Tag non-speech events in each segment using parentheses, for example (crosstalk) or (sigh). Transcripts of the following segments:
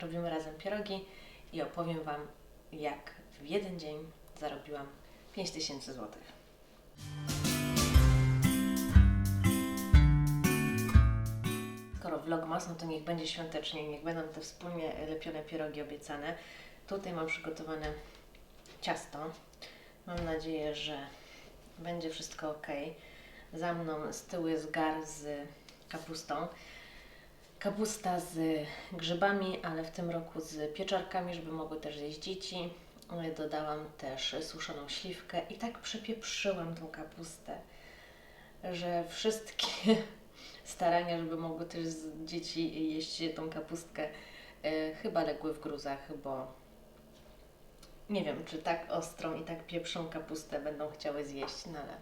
robimy razem pierogi i opowiem Wam, jak w jeden dzień zarobiłam 5000 zł. Skoro vlogmas, no to niech będzie świątecznie, niech będą te wspólnie lepione pierogi obiecane. Tutaj mam przygotowane ciasto. Mam nadzieję, że będzie wszystko ok. Za mną z tyłu jest gar z kapustą. Kapusta z grzybami, ale w tym roku z pieczarkami, żeby mogły też zjeść dzieci. Dodałam też suszoną śliwkę i tak przepieprzyłam tą kapustę, że wszystkie (laughs) starania, żeby mogły też dzieci jeść tą kapustkę, e, chyba legły w gruzach, bo nie wiem, czy tak ostrą i tak pieprzą kapustę będą chciały zjeść, no ale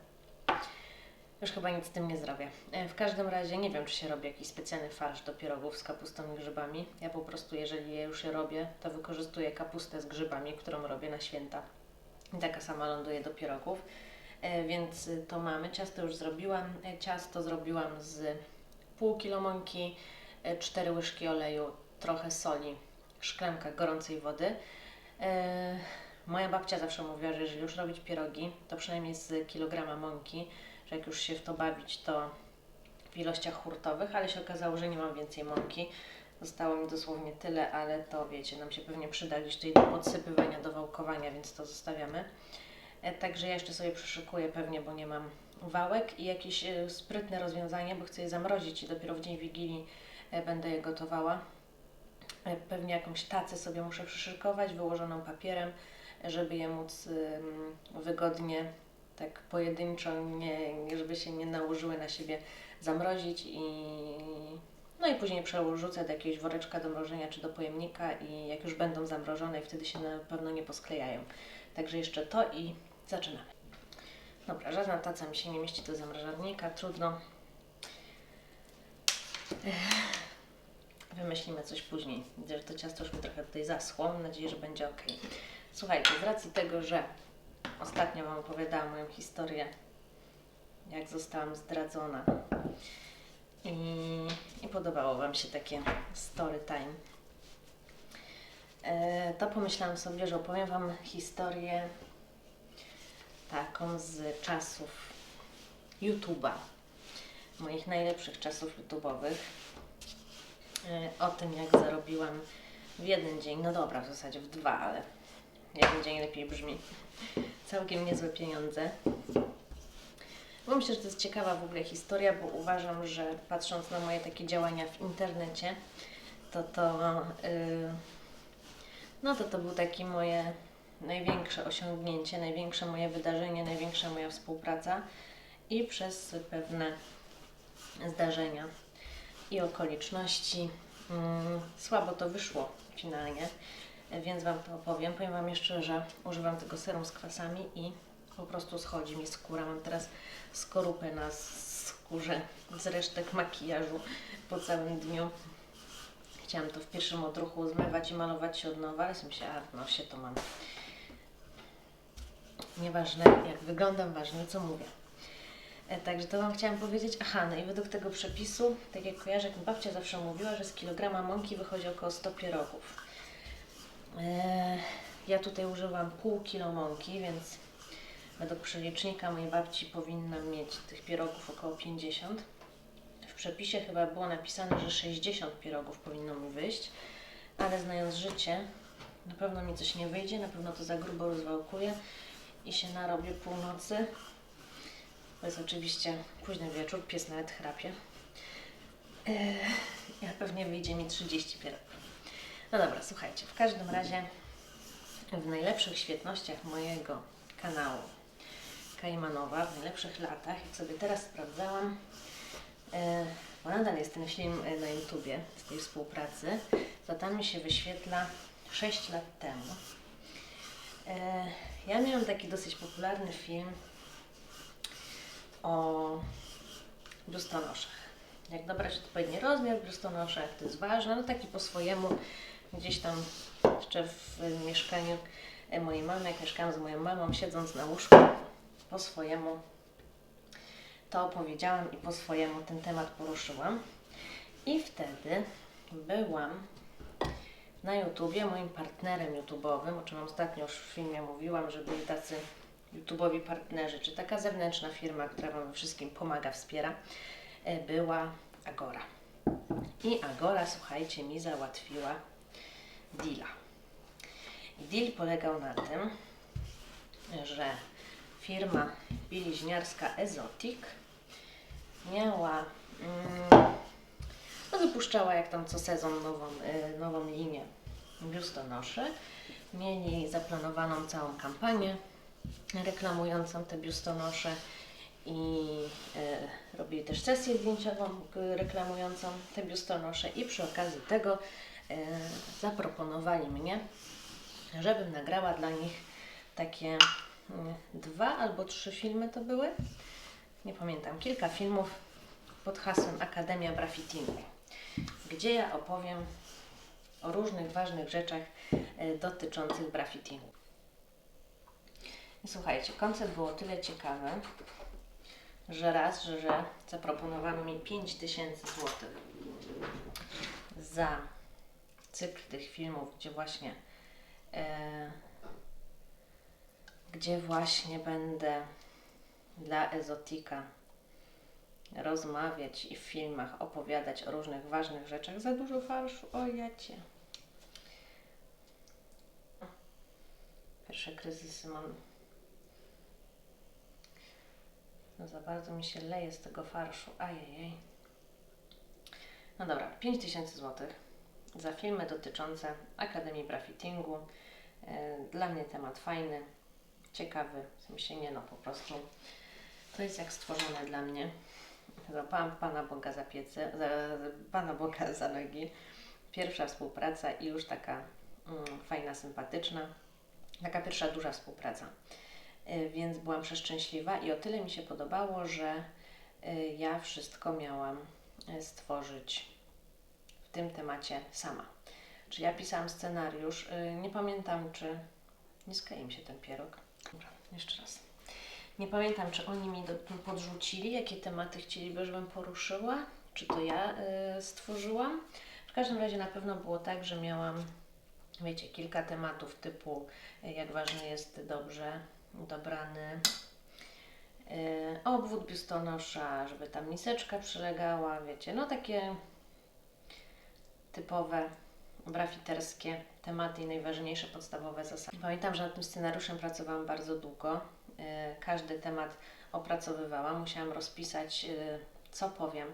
już chyba nic z tym nie zrobię. E, W każdym razie nie wiem, czy się robi jakiś specjalny farsz do pierogów z kapustą i grzybami. Ja po prostu, jeżeli je już je robię, to wykorzystuję kapustę z grzybami, którą robię na święta. I taka sama ląduje do pierogów. E, Więc to mamy. Ciasto już zrobiłam. E, Ciasto zrobiłam z pół kilo mąki, 4 łyżki oleju, trochę soli, szklanka gorącej wody. Moja babcia zawsze mówiła, że jeżeli już robić pierogi, to przynajmniej z kilograma mąki, że jak już się w to bawić, to w ilościach hurtowych, ale się okazało, że nie mam więcej mąki. Zostało mi dosłownie tyle, ale to wiecie, nam się pewnie przyda gdzieś tutaj do podsypywania, do wałkowania, więc to zostawiamy. E, Także ja jeszcze sobie przyszykuję pewnie, bo nie mam wałek i jakieś e, sprytne rozwiązanie, bo chcę je zamrozić i dopiero w dzień Wigilii e, będę je gotowała. Pewnie jakąś tacę sobie muszę przyszykować, wyłożoną papierem, żeby je móc wygodnie, tak pojedynczo, nie, żeby się nie nałożyły na siebie, zamrozić i no i później przerzucę do jakiegoś woreczka do mrożenia czy do pojemnika i jak już będą zamrożone wtedy się na pewno nie posklejają. Także jeszcze to i zaczynamy. Dobra, żadna taca mi się nie mieści do zamrażarnika, trudno. Wymyślimy coś później. Widzę, że to ciasto już mi trochę tutaj zaschło. Mam nadzieję, że będzie ok. Słuchajcie, z racji tego, że ostatnio Wam opowiadałam moją historię, jak zostałam zdradzona. I, i podobało Wam się takie story time, e, to pomyślałam sobie, że opowiem Wam historię taką z czasów YouTube'a, moich najlepszych czasów YouTube'owych. E, o tym, jak zarobiłam w jeden dzień, no dobra, w zasadzie w dwa, ale jeden dzień lepiej brzmi, całkiem niezłe pieniądze. Bo myślę, że to jest ciekawa w ogóle historia, bo uważam, że patrząc na moje takie działania w internecie, to to, yy, no to to był taki moje największe osiągnięcie, największe moje wydarzenie, największa moja współpraca i przez pewne zdarzenia i okoliczności mm, słabo to wyszło finalnie, więc Wam to opowiem. Powiem Wam jeszcze, że używam tego serum z kwasami i po prostu schodzi mi skóra. Mam teraz skorupę na skórze z resztek makijażu po całym dniu. Chciałam to w pierwszym odruchu zmywać i malować się od nowa, ale sobie myślałam, a w nosie to mam. Nieważne jak wyglądam, ważne co mówię. E, Także to Wam chciałam powiedzieć. Aha, no i według tego przepisu, tak jak kojarzę, jak mi babcia zawsze mówiła, że z kilograma mąki wychodzi około 100 pierogów. E, Ja tutaj używam pół kilo mąki, więc według przelicznika mojej babci powinnam mieć tych pierogów około 50. W przepisie chyba było napisane, że 60 pierogów powinno mi wyjść, ale znając życie, na pewno mi coś nie wyjdzie, na pewno to za grubo rozwałkuję i się narobię północy. To jest oczywiście późny wieczór, pies nawet chrapie. Eee, ja pewnie wyjdzie mi 30 pierogów. No dobra, słuchajcie, w każdym razie w najlepszych świetnościach mojego kanału Kajmanowa, w najlepszych latach, jak sobie teraz sprawdzałam, e, bo nadal jest ten film e, na YouTubie z tej współpracy, to tam mi się wyświetla 6 lat temu. E, ja miałam taki dosyć popularny film o biustonoszach. Jak dobrać odpowiedni rozmiar biustonosza, jak to jest ważne, no taki po swojemu gdzieś tam jeszcze w mieszkaniu e, mojej mamy, jak mieszkałam z moją mamą, siedząc na łóżku, po swojemu to opowiedziałam i po swojemu ten temat poruszyłam. I wtedy byłam na YouTubie. Moim partnerem YouTube'owym, o czym ostatnio już w filmie mówiłam, że byli tacy YouTube'owi partnerzy, czy taka zewnętrzna firma, która Wam wszystkim pomaga, wspiera, e, była Agora. I Agora, słuchajcie, mi załatwiła deala. Deal polegał na tym, że firma bieliźniarska Ezotic miała, mm, no wypuszczała jak tam co sezon nową, y, nową linię biustonoszy. Mieli zaplanowaną całą kampanię reklamującą te biustonosze i y, robili też sesję zdjęciową reklamującą te biustonosze i przy okazji tego zaproponowali mnie, żebym nagrała dla nich takie y, dwa albo trzy filmy to były, nie pamiętam, kilka filmów pod hasłem Akademia Brafittingu, gdzie ja opowiem o różnych ważnych rzeczach y, dotyczących brafittingu. I słuchajcie, koncept był o tyle ciekawy, że raz, że, że zaproponowano mi 5000 zł za cykl tych filmów, gdzie właśnie e, gdzie właśnie będę dla Ezotika rozmawiać i w filmach opowiadać o różnych ważnych rzeczach. Za dużo farszu, o jacie. Pierwsze kryzysy mam. No za bardzo mi się leje z tego farszu. Ajajaj. No dobra, 5000 zł za filmy dotyczące Akademii Brafittingu. E, Dla mnie temat fajny, ciekawy, w sensie nie no, po prostu to jest jak stworzone dla mnie. Złapałam Pana Boga za piece, za, Pana Boga za nogi. Pierwsza współpraca i już taka mm, fajna, sympatyczna. Taka pierwsza duża współpraca. Y, Więc byłam przeszczęśliwa i o tyle mi się podobało, że y, ja wszystko miałam stworzyć w tym temacie sama. Czy ja pisałam scenariusz? Y, Nie pamiętam, czy nie sklei mi się ten pierog. Dobra, jeszcze raz. Nie pamiętam, czy oni mi do, podrzucili, jakie tematy chcieliby, żebym poruszyła, czy to ja y, stworzyłam. W każdym razie na pewno było tak, że miałam, wiecie, kilka tematów typu y, jak ważny jest dobrze dobrany y, obwód biustonosza, żeby tam miseczka przylegała, wiecie, no takie typowe brafiterskie tematy i najważniejsze podstawowe zasady. Pamiętam, że nad tym scenariuszem pracowałam bardzo długo. E, Każdy temat opracowywałam. Musiałam rozpisać, e, co powiem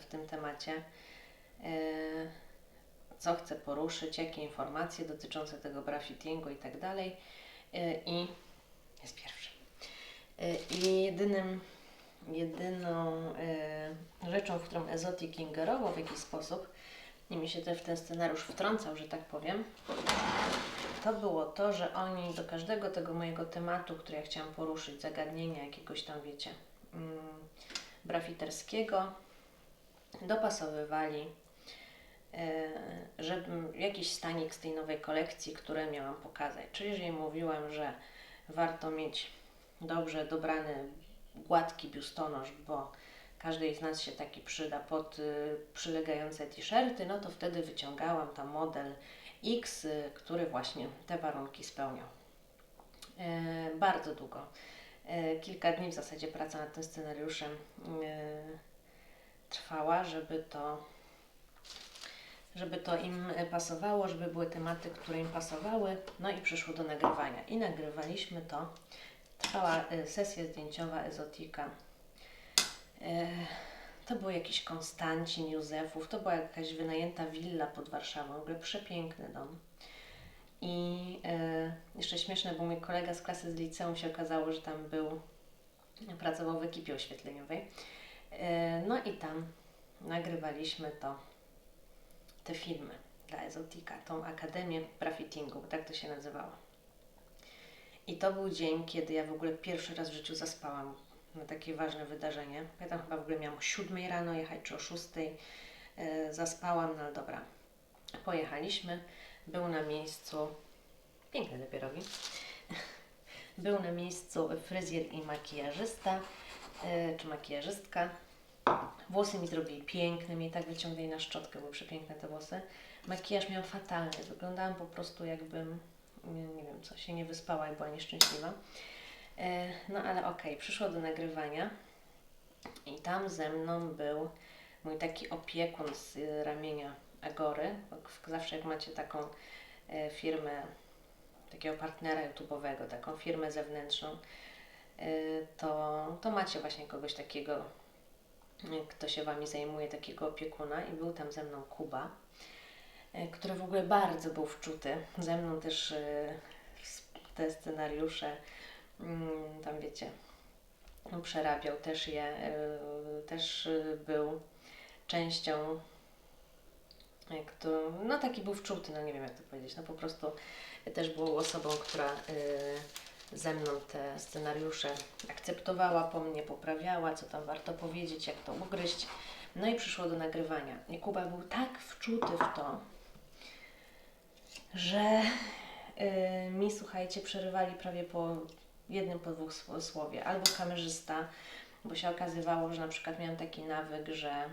w tym temacie, e, co chcę poruszyć, jakie informacje dotyczące tego brafittingu i tak dalej. I jest pierwszy. I jedynym, jedyną rzeczą, w którą Ezotik ingerował w jakiś sposób, i mi się też w ten scenariusz wtrącał, że tak powiem, to było to, że oni do każdego tego mojego tematu, który ja chciałam poruszyć, zagadnienia jakiegoś tam, wiecie, mm, brafiterskiego, dopasowywali e, żebym jakiś stanik z tej nowej kolekcji, które miałam pokazać. Czyli jeżeli mówiłam, że warto mieć dobrze dobrany, gładki biustonosz, bo każdej z nas się taki przyda pod y, przylegające t-shirty, no to wtedy wyciągałam tam model X, y, który właśnie te warunki spełniał. E, bardzo długo. E, kilka dni w zasadzie praca nad tym scenariuszem e, trwała, żeby to żeby to im pasowało, żeby były tematy, które im pasowały, no i przyszło do nagrywania. I nagrywaliśmy to. Trwała sesja zdjęciowa Ezotika. E, To był jakiś Konstancin Józefów, to była jakaś wynajęta willa pod Warszawą, w ogóle przepiękny dom. I e, jeszcze śmieszne, bo mój kolega z klasy z liceum się okazało, że tam był, pracował w ekipie oświetleniowej. E, no i tam nagrywaliśmy to, te filmy dla Ezotika, tą Akademię Brafittingu, bo tak to się nazywało. I to był dzień, kiedy ja w ogóle pierwszy raz w życiu zaspałam na takie ważne wydarzenie. Ja tam chyba w ogóle miałam o 7 rano jechać, czy o 6. E, zaspałam, no ale dobra. Pojechaliśmy. Był na miejscu, piękne te pierogi, (laughs) był na miejscu fryzjer i makijażysta, e, czy makijażystka. Włosy mi zrobili piękne, mi tak wyciągnęli na szczotkę, były przepiękne te włosy. Makijaż miałam fatalny. Wyglądałam po prostu jakbym, nie wiem co, się nie wyspała i była nieszczęśliwa. E, No ale okej, przyszło do nagrywania i tam ze mną był mój taki opiekun z y, ramienia Agory. Zawsze jak macie taką e, firmę, takiego partnera YouTube'owego, taką firmę zewnętrzną, e, to, to macie właśnie kogoś takiego, e, kto się Wami zajmuje, takiego opiekuna i był tam ze mną Kuba, który w ogóle bardzo był wczuty. Ze mną też te scenariusze, tam wiecie, przerabiał też je, e, też e, był częścią, e, którą, no taki był wczuty, no nie wiem jak to powiedzieć, no po prostu też był osobą, która e, ze mną te scenariusze akceptowała, po mnie poprawiała, co tam warto powiedzieć, jak to ugryźć. No i przyszło do nagrywania. I Kuba był tak wczuty w to, że y, mi, słuchajcie, przerywali prawie po jednym, po dwóch sł- słowie. Albo kamerzysta, bo się okazywało, że na przykład miałam taki nawyk, że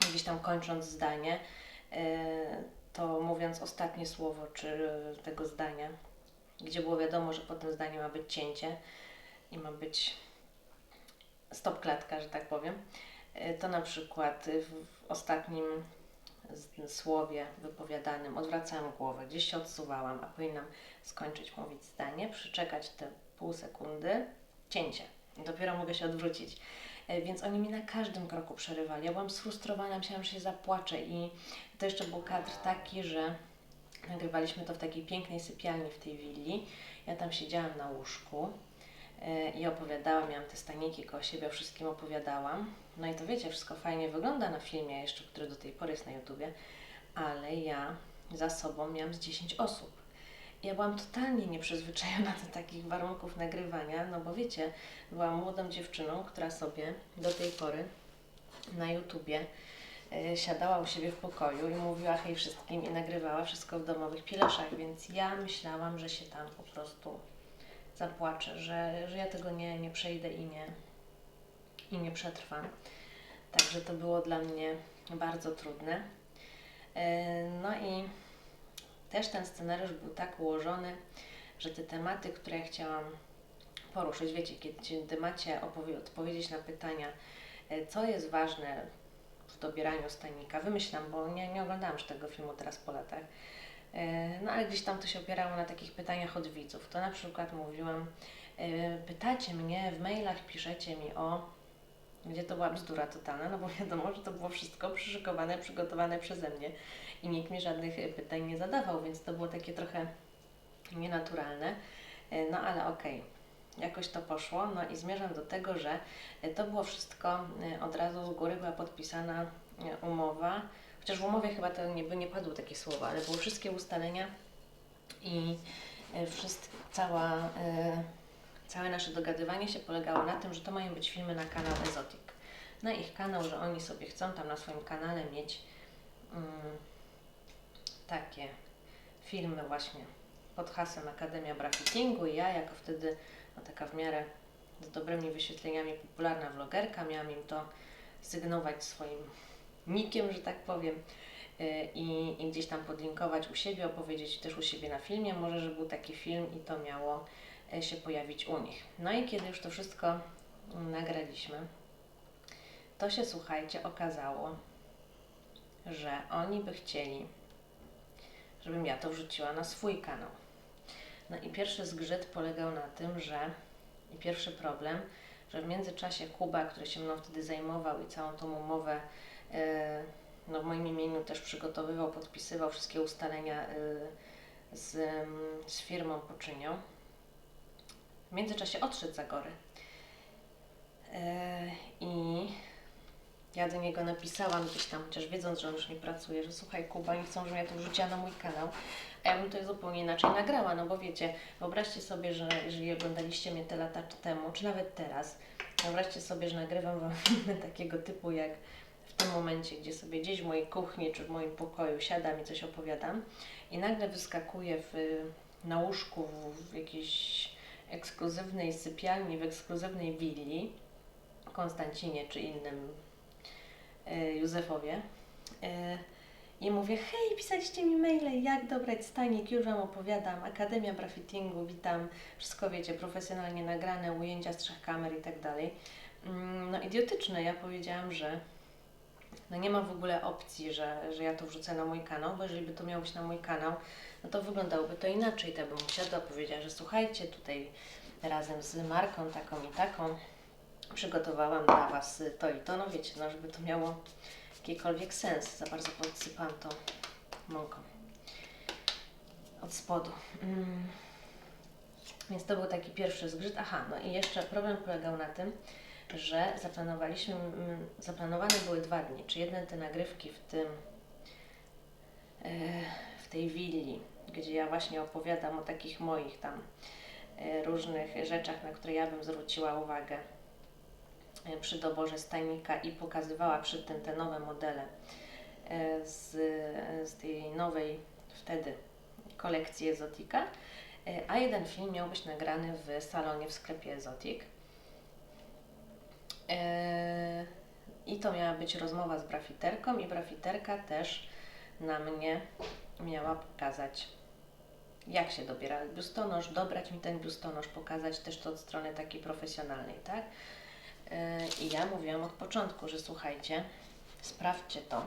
gdzieś tam kończąc zdanie, y, to mówiąc ostatnie słowo czy tego zdania, gdzie było wiadomo, że po tym zdaniu ma być cięcie i ma być stop klatka, że tak powiem, y, to na przykład w ostatnim słowie wypowiadanym odwracałam głowę, gdzieś się odsuwałam, a powinnam skończyć mówić zdanie, przyczekać te pół sekundy, cięcie. Dopiero mogę się odwrócić. E, Więc oni mi na każdym kroku przerywali. Ja byłam sfrustrowana, myślałam, że się zapłaczę i to jeszcze był kadr taki, że nagrywaliśmy to w takiej pięknej sypialni w tej willi. Ja tam siedziałam na łóżku e, i opowiadałam, miałam te staniki koło siebie, o wszystkim opowiadałam. No i to wiecie, wszystko fajnie wygląda na filmie jeszcze, który do tej pory jest na YouTubie, ale ja za sobą miałam z 10 osób. Ja byłam totalnie nieprzyzwyczajona do takich warunków nagrywania, no bo wiecie, byłam młodą dziewczyną, która sobie do tej pory na YouTubie e, siadała u siebie w pokoju i mówiła hej wszystkim i nagrywała wszystko w domowych pileszach, więc ja myślałam, że się tam po prostu zapłaczę, że, że ja tego nie, nie przejdę i nie, i nie przetrwam. Także to było dla mnie bardzo trudne. E, No i też ten scenariusz był tak ułożony, że te tematy, które ja chciałam poruszyć, wiecie, kiedy macie odpowiedzieć na pytania, e, co jest ważne w dobieraniu stanika, wymyślam, bo nie, nie oglądałam już tego filmu teraz po latach, E, no ale gdzieś tam to się opierało na takich pytaniach od widzów. To na przykład mówiłam, e, pytacie mnie, w mailach piszecie mi o gdzie to była bzdura totalna, no bo wiadomo, że to było wszystko przyszykowane, przygotowane przeze mnie i nikt mi żadnych y, pytań nie zadawał, więc to było takie trochę nienaturalne. Y, No ale okej, jakoś to poszło. No i zmierzam do tego, że y, to było wszystko od razu z góry była podpisana umowa, chociaż w umowie chyba to nie, nie padły takie słowa, ale były wszystkie ustalenia i y, wszystk, cała, y, całe nasze dogadywanie się polegało na tym, że to mają być filmy na kanał Ezotic. Na ich kanał, że oni sobie chcą tam na swoim kanale mieć mm, takie filmy właśnie pod hasłem Akademia Brafittingu i ja jako wtedy no, taka w miarę z dobrymi wyświetleniami popularna vlogerka miałam im to sygnować swoim nikiem, że tak powiem y, i, i gdzieś tam podlinkować u siebie, opowiedzieć też u siebie na filmie, może, że był taki film i to miało się pojawić u nich. No i kiedy już to wszystko mm, nagraliśmy, to się słuchajcie, okazało, że oni by chcieli, żebym ja to wrzuciła na swój kanał. No i pierwszy zgrzyt polegał na tym, że i pierwszy problem, że w międzyczasie Kuba, który się mną wtedy zajmował i całą tą umowę e, no w moim imieniu też przygotowywał, podpisywał wszystkie ustalenia e, z, mm, z firmą Poczynią. W międzyczasie odszedł za gory. E, I ja do niego napisałam gdzieś tam, chociaż wiedząc, że on już nie pracuje, że słuchaj Kuba, nie chcą, żebym ja to wrzuciła na mój kanał. A ja bym to zupełnie inaczej nagrała, no bo wiecie, wyobraźcie sobie, że jeżeli oglądaliście mnie te lata temu, czy nawet teraz, wyobraźcie sobie, że nagrywam wam (laughs) filmy takiego typu jak w tym momencie, gdzie sobie gdzieś w mojej kuchni czy w moim pokoju siadam i coś opowiadam i nagle wyskakuję w, na łóżku w, w jakiejś ekskluzywnej sypialni, w ekskluzywnej willi, Konstancinie czy innym e, Józefowie. E, I mówię, hej, pisaliście mi maile, jak dobrać stanik, już Wam opowiadam, Akademia Brafittingu, witam, wszystko wiecie, profesjonalnie nagrane, ujęcia z trzech kamer i tak dalej. Mm, No idiotyczne, ja powiedziałam, że no nie ma w ogóle opcji, że, że ja to wrzucę na mój kanał, bo jeżeli by to miało być na mój kanał, no to wyglądało to inaczej, to bym usiadła, powiedziała, że słuchajcie, tutaj razem z marką taką i taką przygotowałam dla Was to i to, no wiecie, no żeby to miało jakikolwiek sens, za bardzo podsypałam to mąką od spodu. Mm. Więc to był taki pierwszy zgrzyt. Aha, no i jeszcze problem polegał na tym, że zaplanowaliśmy, mm, zaplanowane były dwa dni, czy jedne te nagrywki w tym, e, w tej willi, gdzie ja właśnie opowiadam o takich moich tam e, różnych rzeczach, na które ja bym zwróciła uwagę e, przy doborze stajnika i pokazywała przy tym te nowe modele z, z tej nowej wtedy kolekcji Ezotika, a jeden film miał być nagrany w salonie w sklepie Ezotik. E, I to miała być rozmowa z brafiterką i brafiterka też na mnie miała pokazać, jak się dobiera biustonosz, dobrać mi ten biustonosz, pokazać też to od strony takiej profesjonalnej, tak? E, I ja mówiłam od początku, że słuchajcie, sprawdźcie to,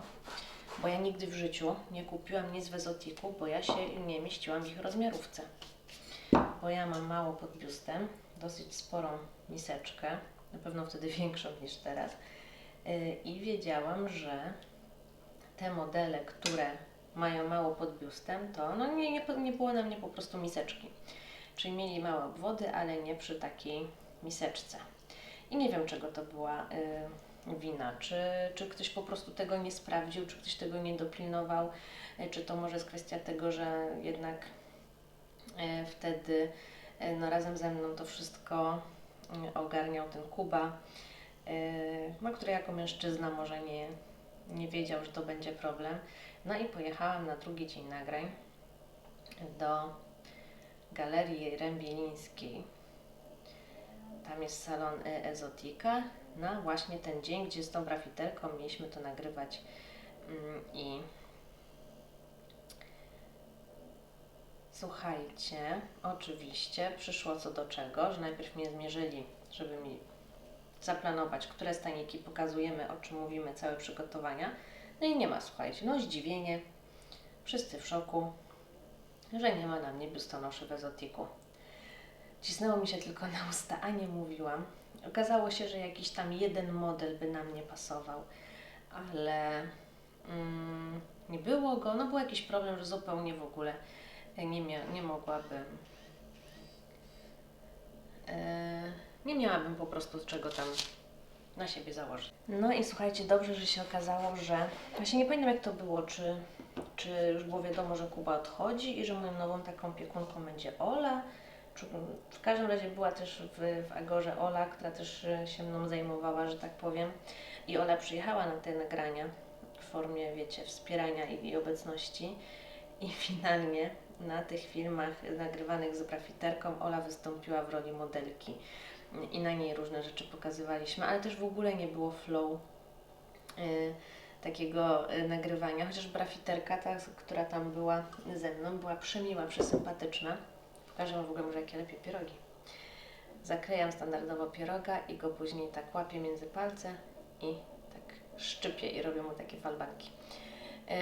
bo ja nigdy w życiu nie kupiłam nic w Ezotiku, bo ja się nie mieściłam w ich rozmiarówce. Bo ja mam mało pod biustem, dosyć sporą miseczkę, na pewno wtedy (laughs) większą niż teraz. Yy, I wiedziałam, że te modele, które mają mało pod biustem, to no nie, nie, nie było na mnie po prostu miseczki. Czyli mieli małe obwody, ale nie przy takiej miseczce. I nie wiem, czego to była y, wina. Czy, czy ktoś po prostu tego nie sprawdził, czy ktoś tego nie dopilnował, y, czy to może jest kwestia tego, że jednak y, wtedy y, no, razem ze mną to wszystko ogarniał ten Kuba, no, który jako mężczyzna może nie, nie wiedział, że to będzie problem. No i pojechałam na drugi dzień nagrań do Galerii Rębielińskiej. Tam jest salon e, Ezotika. Na właśnie ten dzień, gdzie z tą brafiterką mieliśmy to nagrywać Mm, i słuchajcie, oczywiście przyszło co do czego, że najpierw mnie zmierzyli, żeby mi zaplanować, które staniki pokazujemy, o czym mówimy, całe przygotowania. No i nie ma, słuchajcie, no zdziwienie, wszyscy w szoku, że nie ma na mnie biustonoszy w Ezotiku. Cisnęło mi się tylko na usta, a nie mówiłam. Okazało się, że jakiś tam jeden model by na mnie pasował, ale mm, nie było go. No był jakiś problem, że zupełnie w ogóle nie, nie mogłabym. e, nie miałabym po prostu czego tam na siebie założyć. No i słuchajcie, dobrze, że się okazało, że właśnie nie pamiętam jak to było, czy, czy już było wiadomo, że Kuba odchodzi i że moją nową taką opiekunką będzie Ola. W każdym razie była też w, w Agorze Ola, która też się mną zajmowała, że tak powiem. I Ola przyjechała na te nagrania w formie, wiecie, wspierania i, i obecności. I (laughs) finalnie na tych filmach nagrywanych z grafiterką Ola wystąpiła w roli modelki i na niej różne rzeczy pokazywaliśmy, ale też w ogóle nie było flow y, takiego y, nagrywania, chociaż brafiterka, ta, która tam była ze mną, była przemiła, przesympatyczna. Pokażę Wam w ogóle może jakie lepiej pierogi. Zaklejam standardowo pieroga i go później tak łapię między palce i tak szczypię i robię mu takie falbanki.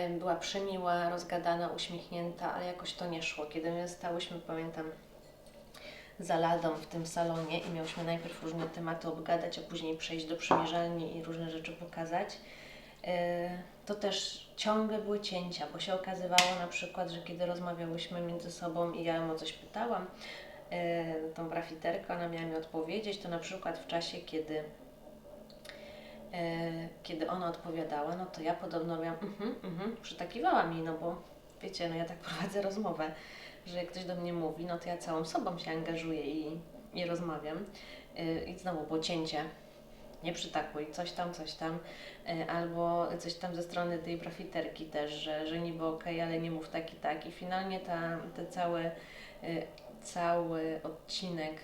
Y, Była przemiła, rozgadana, uśmiechnięta, ale jakoś to nie szło. Kiedy my stałyśmy, pamiętam, za ladą w tym salonie i miałyśmy najpierw różne tematy obgadać, a później przejść do przymierzalni i różne rzeczy pokazać, yy, to też ciągle były cięcia, bo się okazywało na przykład, że kiedy rozmawiałyśmy między sobą i ja ją o coś pytałam, yy, tą brafiterkę, ona miała mi odpowiedzieć, to na przykład w czasie, kiedy kiedy ona odpowiadała, no to ja podobno miałam, mhm, mhm, przytakiwałam jej, no bo wiecie, no ja tak (laughs) prowadzę rozmowę, że jak ktoś do mnie mówi, no to ja całą sobą się angażuję i, i rozmawiam. E, I znowu było cięcie, nie przytakuj, coś tam, coś tam, e, albo coś tam ze strony tej brafiterki też, że, że niby okej, ale nie mów tak i tak. I finalnie ta, te cały, e, cały odcinek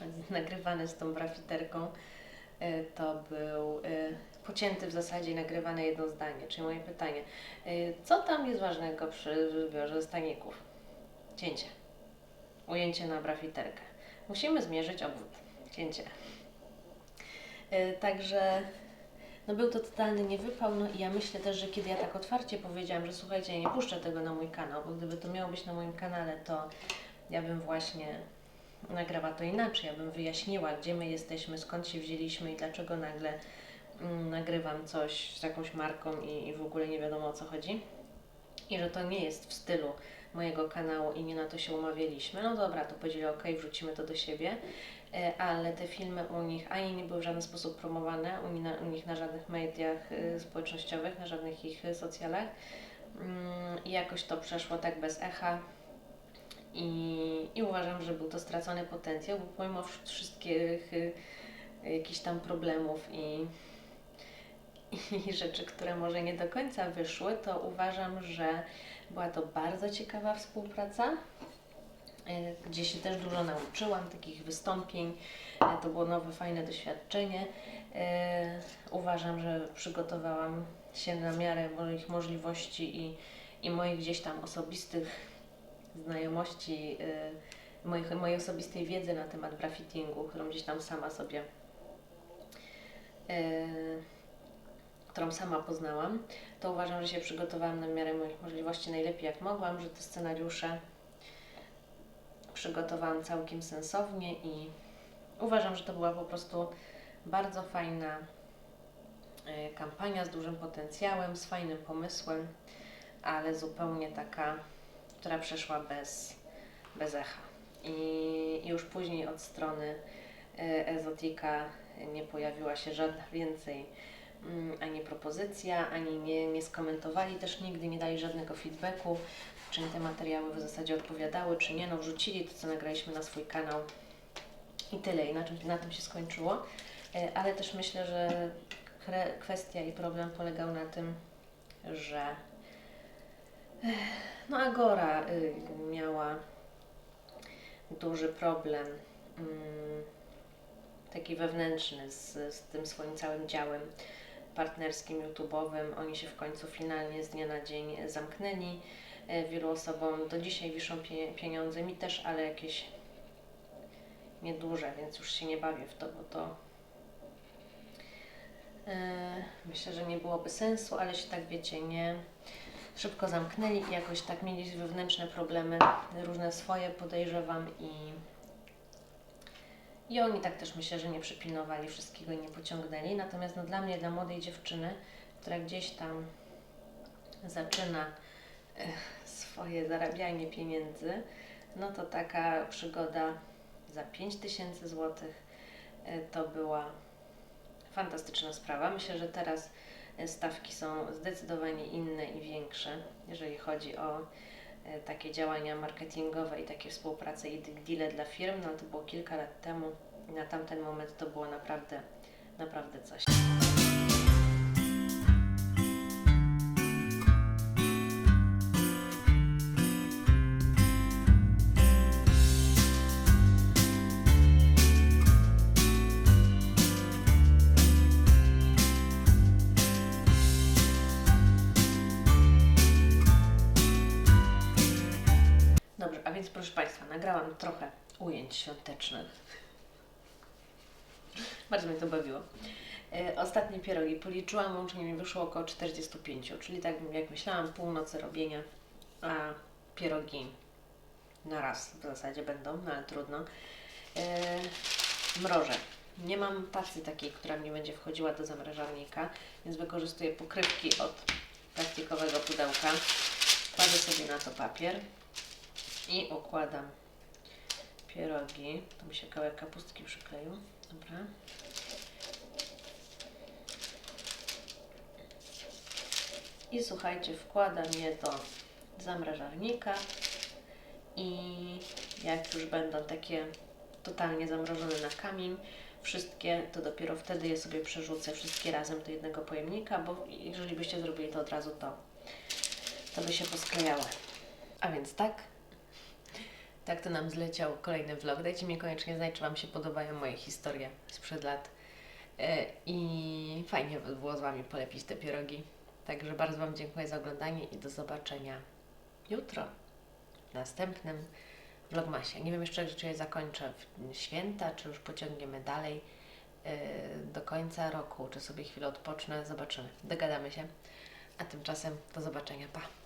(laughs) nagrywany z tą brafiterką, e, to był e, pocięty w zasadzie nagrywane jedno zdanie, czyli moje pytanie. y, Co tam jest ważnego przy wybiorze staników? Cięcie. Ujęcie na brafiterkę. Musimy zmierzyć obwód. Cięcie. Także no był to totalny niewypał, no i ja myślę też, że kiedy ja tak otwarcie powiedziałam, że słuchajcie, ja nie puszczę tego na mój kanał, bo gdyby to miało być na moim kanale, to ja bym właśnie nagrała to inaczej, ja bym wyjaśniła, gdzie my jesteśmy, skąd się wzięliśmy i dlaczego nagle mm, nagrywam coś z jakąś marką i, i w ogóle nie wiadomo o co chodzi. I że to nie jest w stylu mojego kanału i nie na to się umawialiśmy. No dobra, to powiedzieli, ok, wrzucimy to do siebie, E, ale te filmy u nich ani nie były w żaden sposób promowane, u nich na, u nich na żadnych mediach y, społecznościowych, na żadnych ich y, socjalach. Mm, I jakoś to przeszło tak bez echa. I, I uważam, że był to stracony potencjał, bo pomimo wsz- wszystkich y, jakichś tam problemów i, i rzeczy, które może nie do końca wyszły, to uważam, że była to bardzo ciekawa współpraca, y, gdzie się też dużo nauczyłam, takich wystąpień. Y, To było nowe, fajne doświadczenie. Uważam, że przygotowałam się na miarę moich możliwości i, i moich gdzieś tam osobistych znajomości, y, moich, mojej osobistej wiedzy na temat graffitingu, którą gdzieś tam sama sobie, y, którą sama poznałam, to uważam, że się przygotowałam na miarę moich możliwości najlepiej jak mogłam, że te scenariusze przygotowałam całkiem sensownie i uważam, że to była po prostu bardzo fajna y, kampania z dużym potencjałem, z fajnym pomysłem, ale zupełnie taka, która przeszła bez, bez echa. I już później od strony y, Ezotika nie pojawiła się żadna więcej mm, ani propozycja, ani nie, nie skomentowali też nigdy, nie dali żadnego feedbacku, czy te materiały w zasadzie odpowiadały, czy nie. No wrzucili to, co nagraliśmy na swój kanał i tyle. I na, czym, na tym się skończyło. E, Ale też myślę, że kwestia i problem polegał na tym, że no Agora y, miała duży problem mm, taki wewnętrzny z, z tym swoim całym działem partnerskim, YouTube'owym. Oni się w końcu finalnie z dnia na dzień zamknęli. E, Wielu osobom do dzisiaj wiszą pie, pieniądze, mi też, ale jakieś nieduże, więc już się nie bawię w to, bo to e, myślę, że nie byłoby sensu, ale się tak wiecie, nie szybko zamknęli i jakoś tak mieli wewnętrzne problemy, różne swoje podejrzewam i i oni tak też myślę, że nie przypilnowali wszystkiego i nie pociągnęli. Natomiast no, dla mnie, dla młodej dziewczyny, która gdzieś tam zaczyna swoje zarabianie pieniędzy, no to taka przygoda za 5000 zł eh, to była fantastyczna sprawa. Myślę, że teraz stawki są zdecydowanie inne i większe, jeżeli chodzi o e, takie działania marketingowe i takie współprace i deale dla firm, no to było kilka lat temu na tamten moment to było naprawdę, naprawdę coś. Proszę Państwa, nagrałam trochę ujęć świątecznych. Bardzo mnie to bawiło. E, ostatnie pierogi policzyłam, łącznie mi wyszło około 45, czyli tak jak myślałam, północy robienia, a pierogi na raz w zasadzie będą, no ale trudno. E, mrożę. Nie mam tacy takiej, która mi będzie wchodziła do zamrażarnika, więc wykorzystuję pokrywki od plastikowego pudełka. Kładę sobie na to papier i układam pierogi. Tu mi się kawałek kapustki przykleił. Dobra. I słuchajcie, wkładam je do zamrażarnika i jak już będą takie totalnie zamrożone na kamień, wszystkie, to dopiero wtedy je sobie przerzucę wszystkie razem do jednego pojemnika, bo jeżeli byście zrobili to od razu, to, to by się posklejały. A więc tak, tak to nam zleciał kolejny vlog. Dajcie mi koniecznie znać, czy Wam się podobają moje historie sprzed lat. E, I fajnie by było z Wami polepić te pierogi. Także bardzo Wam dziękuję za oglądanie i do zobaczenia jutro w następnym vlogmasie. Nie wiem jeszcze, czy je zakończę w święta, czy już pociągniemy dalej e, do końca roku, czy sobie chwilę odpocznę. Zobaczymy. Dogadamy się. A tymczasem do zobaczenia. Pa!